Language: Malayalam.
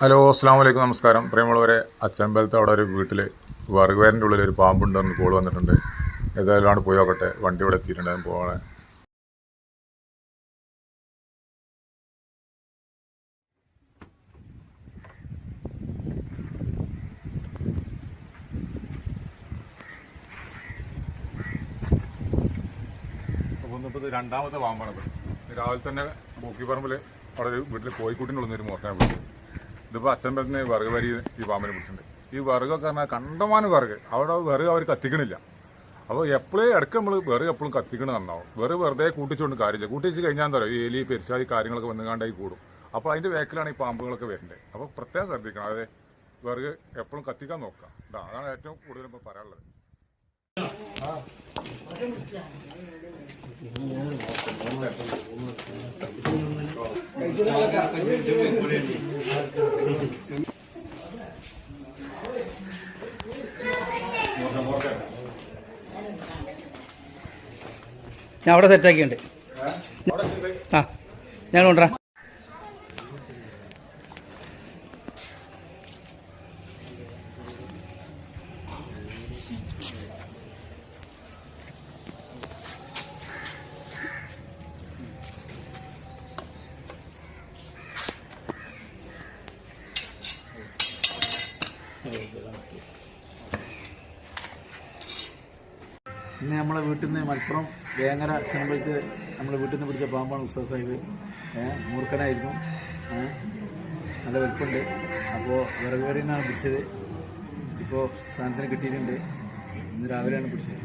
ഹലോ അസ്സാം വലൈക്കും നമസ്കാരം. പ്രിയമുള്ളവരെ അച്ചമ്പലത്ത് അവിടെ ഒരു വീട്ടിൽ വറുകുവേരന്റെ ഉള്ളിൽ ഒരു പാമ്പുണ്ടെന്ന് കോൾ വന്നിട്ടുണ്ട്. ഏതായാലും ആണ് പോയി നോക്കട്ടെ. വണ്ടി ഇവിടെ എത്തിയിട്ടുണ്ട്. ഞാൻ പോകണേ രണ്ടാമത്തെ പാമ്പാണ് രാവിലെ തന്നെ ബോക്കിപ്പറമ്പിൽ അവിടെ ഒരു വീട്ടിൽ കോഴിക്കുട്ടിനുള്ളിൽ ഒരു മോട്ടനെ പിടിച്ചു. ഇതിപ്പോൾ പറഞ്ഞ വിറക് വരി ഈ പാമ്പിനെ പിടിച്ചിട്ടുണ്ട്. ഈ വിറകൊക്കെ പറഞ്ഞാൽ കണ്ടമാന വിറക്. അവിടെ വിറക് അവർ കത്തിക്കണില്ല. അപ്പോൾ എപ്പോഴേ ഇടയ്ക്ക് നമ്മൾ വിറക് എപ്പോഴും കത്തിക്കണ നന്നാവും. വിറക് വെറുതെ കൂട്ടിച്ചുകൊണ്ട് കാര്യമില്ല. കൂട്ടിച്ച് കഴിഞ്ഞാൽ എന്താ പറയുക? എലി പെരിച്ചാതി കാര്യങ്ങളൊക്കെ വന്നുകാണ്ടായി കൂടും. അപ്പോൾ അതിന്റെ വേക്കിലാണ് ഈ പാമ്പുകളൊക്കെ വരുന്നത് അപ്പോൾ പ്രത്യേകം ശ്രദ്ധിക്കണം. അതെ വിറക് എപ്പോഴും കത്തിക്കാൻ നോക്കാം. അതാണ് ഏറ്റവും കൂടുതൽ ഇപ്പോൾ പറയാനുള്ളത്. ഞാൻ അവിടെ സെറ്റാക്കിയുണ്ട് ആ ഞാൻ കൊണ്ടുവരാം. ഇന്ന് നമ്മളെ വീട്ടിൽ നിന്ന് മലപ്പുറം വേങ്ങര ചെമ്പലത്ത് നമ്മളെ വീട്ടിൽ നിന്ന് പിടിച്ച പാമ്പാണ് ഉസ്താദ് സാഹിബ്. മൂർഖനായിരുന്നു. നല്ല വലുപ്പമുണ്ട് അപ്പോൾ വിറകുവരിന്നാണ് പിടിച്ചത്. ഇപ്പോൾ സാധനത്തിന് കിട്ടിയിട്ടുണ്ട്. ഇന്ന് രാവിലെയാണ് പിടിച്ചത്.